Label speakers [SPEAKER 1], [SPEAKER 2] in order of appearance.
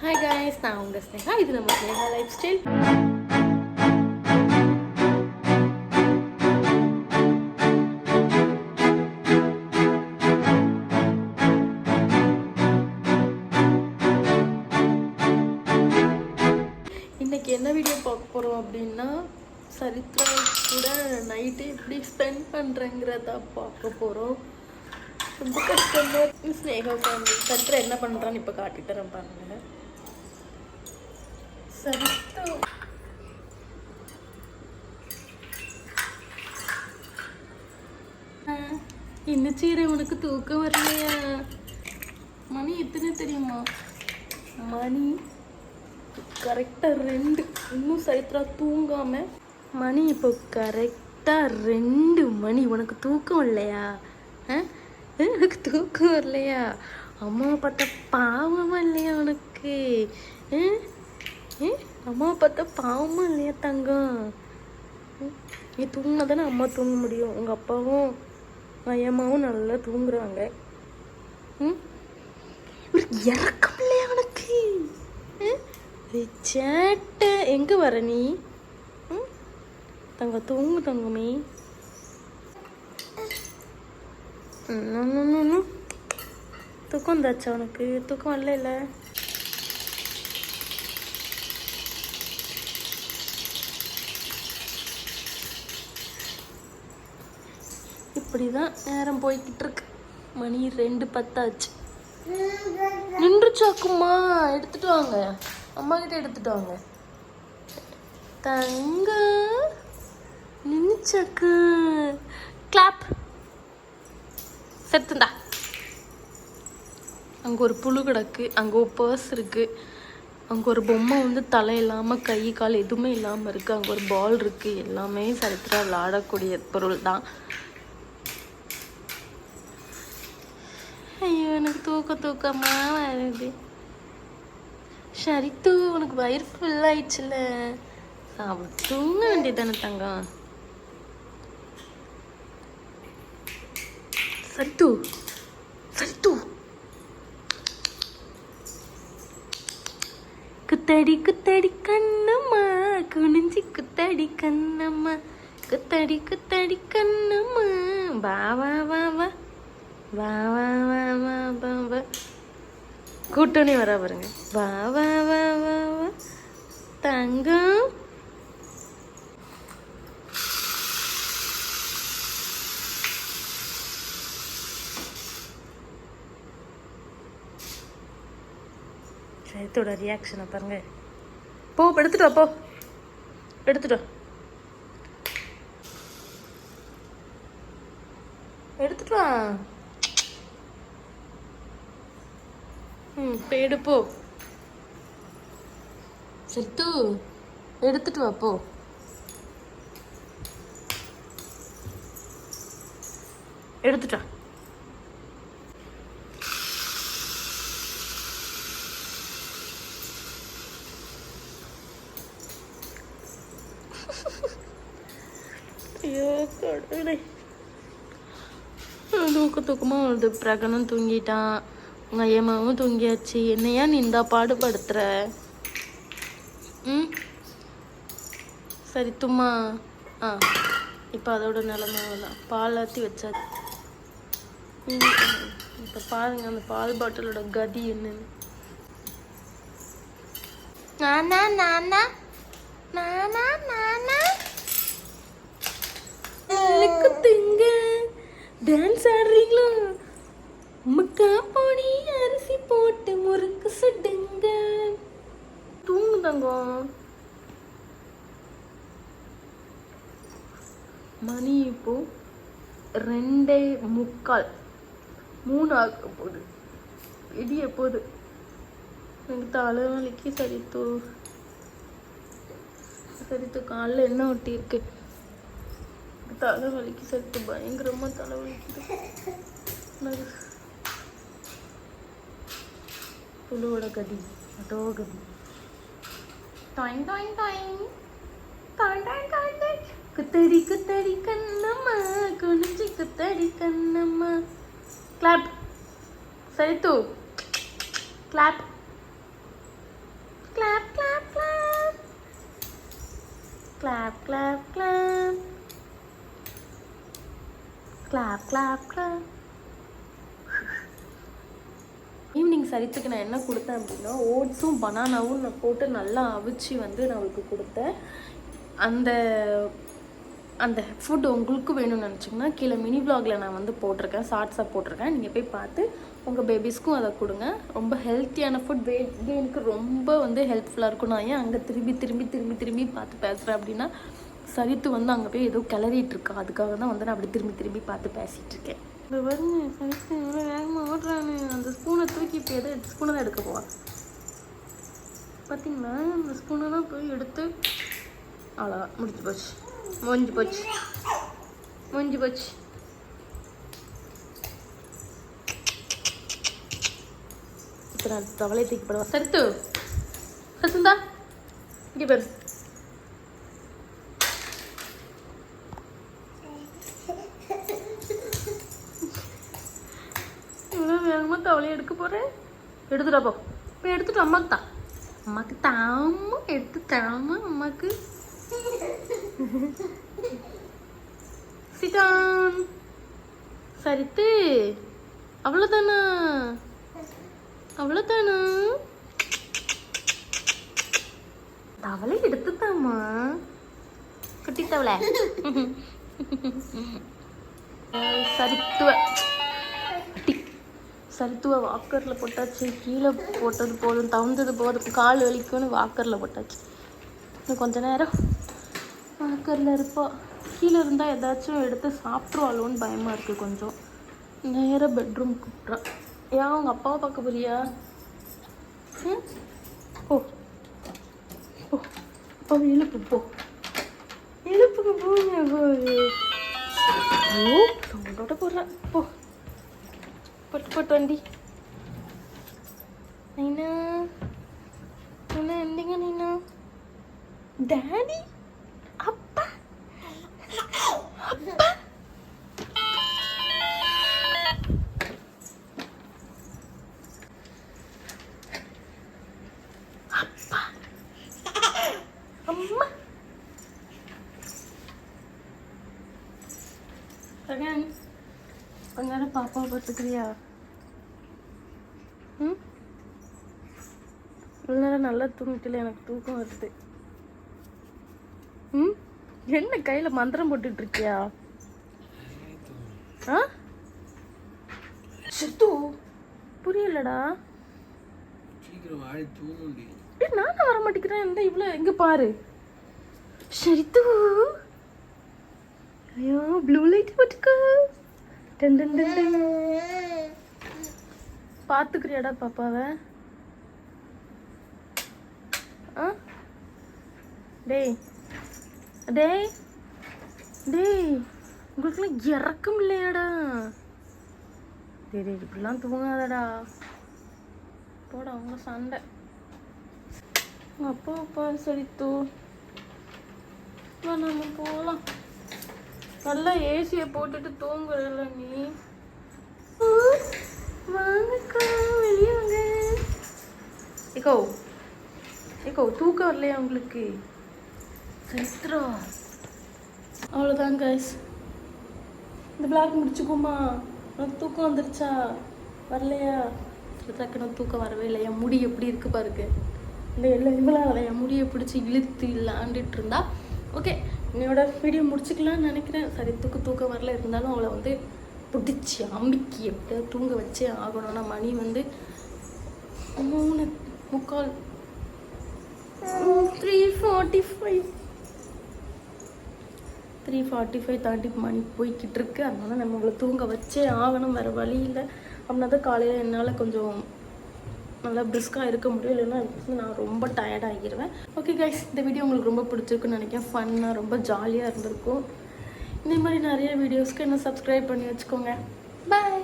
[SPEAKER 1] Hi guys நான் உங்கள் ஸ்னேகா. இது நம்ம ஸ்னேகா லைஃப் ஸ்டைல் இன்னைக்கு என்ன வீடியோ பார்க்க போகிறோம் அப்படின்னா சரித்ரா கூட நைட்டு எப்படி ஸ்பெண்ட் பண்ணுறேங்கிறத பார்க்க போகிறோம் ரொம்ப கஷ்டமாக ஸ்னேகா ஃபேமிலி சரித்ரா என்ன பண்ணுறான்னு இப்போ காட்டிட்டு பாருங்கள் பாருங்க என்ன செய்யற உனக்கு தூக்கம் வரலையா? மணி எத்தனை தெரியுமா? மணி கரெக்டாக ரெண்டு. இன்னும் சைத்ரா தூங்காம. மணி இப்போ கரெக்டாக ரெண்டு மணி. உனக்கு தூக்கம் இல்லையா உனக்கு தூக்கம் வரலையா? அம்மா பார்த்தா பாவமா இல்லையா உனக்கு? ஆ? அம்மாவை பார்த்தா பாவமா இல்லையா தங்கம்? நீ தூங்கினா தானே அம்மா தூங்க முடியும். உங்கள் அப்பாவும் அம்மாவும் நல்லா தூங்குறாங்க. ம்? இவருக்கு இறக்கம் இல்லையா உனக்கு? சேட்டை. எங்கே வர நீ? ம்? தங்க தூங்கு தங்கமே. தூக்கம் வந்தாச்சா உனக்கு? தூக்கம் வரல இல்லை? அப்படிதான் நேரம் போய்கிட்டு இருக்கு மணி ரெண்டு பத்தாச்சு. நின்றுச்சாக்குமா எடுத்துட்டு வாங்க. அம்மா கிட்ட எடுத்துட்டு வாங்க. தங்க நின்றுச்சாக்கு கிளாப் செத்துண்டா. அங்கே ஒரு புழு கிடக்கு. அங்கே ஒரு பர்ஸ் இருக்கு. அங்கே ஒரு பொம்மை வந்து தலை இல்லாமல் கை கால் எதுவுமே இல்லாமல் இருக்கு. அங்கே ஒரு பால் இருக்கு. எல்லாமே சரித்திரா விளையாடக்கூடிய பொருள் தான் ஐயோ எனக்கு தூக்க தூக்கமா வருது. தூ உனக்கு வயிறு ஃபுல் ஆயிடுச்சுல. சாப்பிட்டு தூங்க வேண்டியதானே தங்கம். சரித்து. சரித்து. குத்தடி குத்தடி கண்ணம்மா. குனிஞ்சி குத்தடி கண்ணம்மா. குத்தடி குத்தடி கண்ணம்மா. வா வா வா வா. வா வா வா வா வா வா. கூட்டணி வர பாருங்க. வா வா வா வா வா. தங்கம். சைத்தோட ரியாக்ஷனை பாருங்க. போ எடுத்துட்டு போ. எடுத்துட்டு எடுத்துட்டு வா ம் இப்போ எடுப்போ சித்து எடுத்துட்டு வா போ. எடுத்துட்டா ஐயோ கடவுளே. தூக்க தூக்கமாக வருது பிரகனும் தூங்கிட்டான். உங்கள் ஐயம்மாவும் தூங்கியாச்சு. என்னையா நீ இந்த பாடுபடுத்துற? ம்? சரி தும்மா. ஆ இப்போ அதோட நிலமை தான் பால் ஆற்றி வச்சாச்சு. இப்போ பாருங்க அந்த பால் பாட்டிலோட கதி என்னன்னு. நானா நானா? நானா நானா? திங்க. டான்ஸ் ஆடுறீங்களா? முக்கா போனி அரிசி போட்டு முறுக்கு சுடுங்க. தூங்கு தங்கம் மணி இப்போ ரெண்டே முக்கால். மூணு ஆக போகுது. இடிய போகுது. எனக்கு தலைவலிக்கு சரி தூ சரி காலில் என்ன ஒட்டி இருக்கு தலைவலிக்கு சத்து பயங்கரமா தலைவலிக்குது. పులువుల గది అటో గది టాయింగ్ టాయింగ్ టాయింగ్ టాయింగ్ టాయింగ్ టాయింగ్ టాయింగ్ కుత్తడి కుత్తడి కన్నమ్మ కునించి కుత్తడి Kannamma clap సరితు clap clap clap clap clap clap clap clap clap clap சரித்துக்கு நான் என்ன கொடுத்தேன் அப்படின்னா ஓட்ஸும் பனானாவும் நான் போட்டு நல்லா அவிச்சு வந்து நான் அவளுக்கு கொடுத்தேன். அந்த அந்த ஃபுட் உங்களுக்கு வேணும்னு நினச்சிங்கன்னா கீழே மினி vlogல நான் வந்து போட்டிருக்கேன் ஷார்ட்ஸாக போட்டிருக்கேன். நீங்கள் போய் பார்த்து உங்கள் பேபிஸ்க்கும் அதை கொடுங்க. ரொம்ப ஹெல்த்தியான ஃபுட் வெயிட் கெயினுக்கு ரொம்ப வந்து ஹெல்ப்ஃபுல்லாக இருக்கும். நான் ஏன் அங்கே திரும்பி திரும்பி திரும்பி திரும்பி பார்த்து பேசுகிறேன் அப்படின்னா சரித்து வந்து அங்கே போய் ஏதோ கிளறிட்டு இருக்கா. அதுக்காக தான் வந்து நான் அப்படி திரும்பி திரும்பி பார்த்து பேசிகிட்டு இருக்கேன். இந்த பாருங்க சரித்து எவ்வளோ வேகமாக ஓடுறானு அந்த ஸ்பூனை தூக்கி இப்போ எதை ஸ்பூனை தான் எடுக்க போவா பார்த்தீங்களா அந்த ஸ்பூனெல்லாம் போய் எடுத்து அவ்வளோதான் முடிஞ்சு போச்சு. முடிஞ்சு போச்சு. முடிஞ்சு போச்சு. இப்போ நான் தவளை தூக்கி போடுவா. சரித்து சத்துந்தா இங்கே பேர் இவ்வளோ வேகமாக தவளையை எடுக்க போகிறேன் எடுத்துடா போ. போய் எடுத்துட்டு அம்மாக்கு தான் அம்மாக்கு தாம எடுத்து தாம அம்மாக்கு. சிட்டான். சரித்து. அவ்வளோதானா அவ்வளோதானா தவளை எடுத்துத்தாம்மா. குட்டி தவளை சரித்துவ. சரித்துவ வாக்கரில் போட்டாச்சு. கீழே போட்டது போதும் தவுந்தது போதும் கால் வலிக்கும்னு வாக்கரில் போட்டாச்சு. இன்னும் கொஞ்ச நேரம் வாக்கரில் இருப்போம் கீழே இருந்தால் ஏதாச்சும் எடுத்து சாப்பிட்ருவாளோன்னு பயமாக இருக்குது கொஞ்சம். நேராக பெட்ரூம் கூப்பிட்றா. ஏன் அவங்க அப்பாவை பார்க்க போறியா? ம்? ஓ ஓ அப்பா இழுப்பு போ. இழுப்புக்கு போங்க போகுது ஐயோ போடுறேன் போ. பட்டு பட்டு வண்டி நைனா என்ன எந்திங்க நைனா டாடி அப்பா அப்பா அப்பா அம்மா ரகன் கொஞ்ச நேரம் பாப்பாவை பார்த்துக்கிறியா ம் இவ்வளோ நேரம் நல்லா தூங்கிக்கல எனக்கு தூக்கம் வருது. ம்? என்ன கையில் மந்திரம் போட்டுட்டு இருக்கியா? ஆ? சித்து புரியலடா. ஏய் நானும் வர மாட்டேங்கிறேன். இந்த இவ்வளோ எங்கே பாரு. சரித்து. ஐயோ ப்ளூ லைட் போட்டுக்கோ. டன் டன் டன் டன். பார்த்துக்கிறியாடா பாப்பாவை? ஆ? டேய். டேய். டேய். உங்களுக்குலாம் இறக்கம் இல்லையாடா? டேய் இப்படிலாம் தூங்காதடா. போடா அவங்க சண்டை. உங்கள் அப்பா அப்பா சரி தூ. நம்ம போகலாம் நல்லா ஏசியை போட்டுட்டு தூங்குறல நீ. வாங்கக்கா வெளியே வாங்க. ஏக்கோ ஏக்கோ தூக்கம் வரலையா உங்களுக்கு? சரித்திரா அவ்வளோதான் கைஸ் இந்த பிளாக் முடிச்சுக்குமா உனக்கு தூக்கம் வந்துருச்சா? வரலையா? டக்குனு தூக்கம் வரவே இல்லை. என் முடி எப்படி இருக்கு பாருங்க இந்த எல்லாம் இவ்வளோ என் முடியை பிடிச்சி இழுத்து இல்லாண்டுட்டு இருந்தா. ஓகே என்னோட வீடியோ முடிச்சுக்கலாம்னு நினைக்கிறேன். சரி தூக்க தூக்கம் வரல. இருந்தாலும் அவளை வந்து பிடிச்சி அமுக்கி எப்படியாவது தூங்க வச்சே ஆகணும்னா மணி வந்து மூணு முக்கால். Three forty five three forty five thirty மணி போய்கிட்டு இருக்கு. அதனால நம்ம இவ்வளோ தூங்க வச்சே ஆகணும். வேறு வழி இல்லை. அப்படின்னா தான் காலையில் என்னால் கொஞ்சம் நல்லா பிரிஸ்காக இருக்க முடியும். இல்லைன்னா நான் ரொம்ப டயர்டாகிடுவேன் ஓகே கைஸ் இந்த வீடியோ உங்களுக்கு ரொம்ப பிடிச்சிருக்குன்னு நினைக்கிறேன். ஃபன்னாக ரொம்ப ஜாலியாக இருந்திருக்கும். இந்த மாதிரி நிறைய வீடியோஸ்க்கு என்ன சப்ஸ்கிரைப் பண்ணி வச்சுக்கோங்க. பாய்